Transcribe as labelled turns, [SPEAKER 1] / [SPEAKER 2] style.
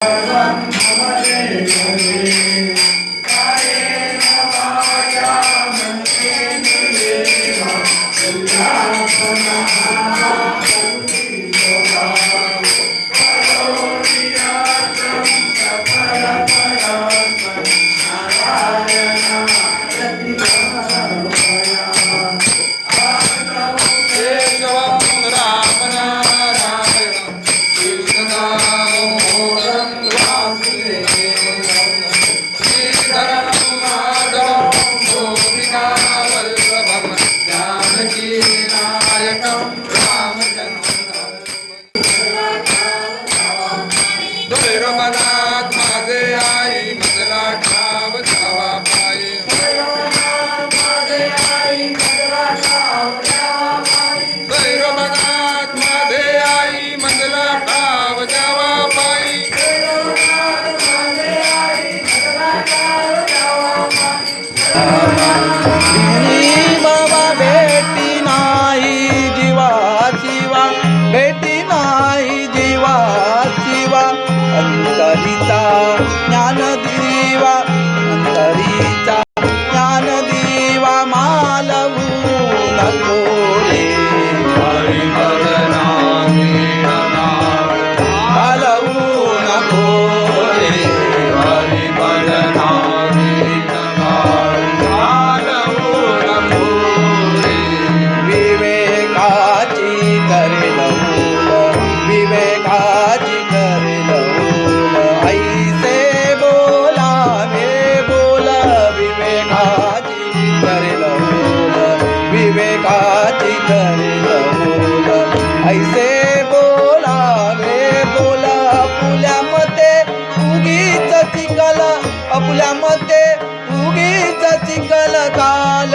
[SPEAKER 1] I'm Lalita ऐसे बोलावे बोला आपल्या मते उगीच चिंगल आपल्या मते उगीच चिंगल काल